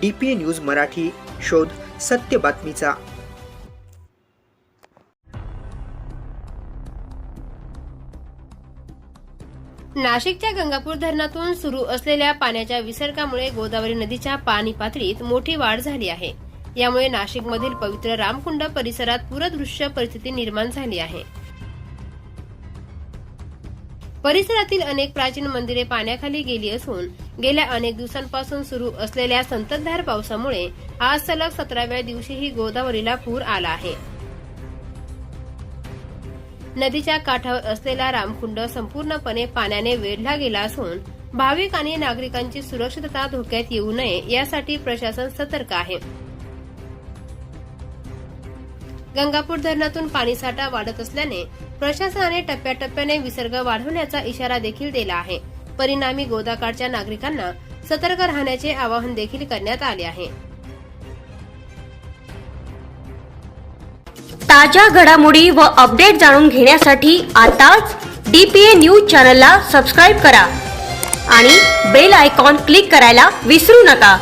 D P news Marathi शोध सत्य बातमीचा. नाशिकच्या गंगापूर धरणातून सुरू असलेल्या पाण्याच्या विसर्गामुळे गोदावरी नदीच्या पाणी पातळीत मोठी वाढ झाली आहे. यामुळे नाशिकमधील पवित्र रामकुंड परिसरात पूरदृश्य परिस्थिती निर्माण झाली आहे. परिसरातील अनेक प्राचीन मंदिरे पाण्याखाली गेली असून गेल्या अनेक दिवसांपासून सुरू असलेल्या संततधार पावसामुळे आज सलग सतराव्या दिवशीही गोदावरीला पूर आला आहे. नदीच्या काठावर असलेला रामकुंड संपूर्णपणे पाण्याने वेढला गेला असून भाविक आणि नागरिकांची सुरक्षितता धोक्यात येऊ नये यासाठी प्रशासन सतर्क आहे. गंगापूर धरणातून पाणीसाठा वाढत असल्याने प्रशासनाने टप्प्याटप्प्याने विसर्ग वाढवण्याचा इशारा देखील दिला आहे. परिणामी गोदाकाठच्या नागरिकांना सतर्क राहण्याचे आवाहन देखील करण्यात आले आहे. ताज्या घडामोडी व अपडेट जाणून घेण्यासाठी आताच डी पी ए न्यूज चॅनलला सबस्क्राईब करा आणि बेल आयकॉन क्लिक करायला विसरू नका.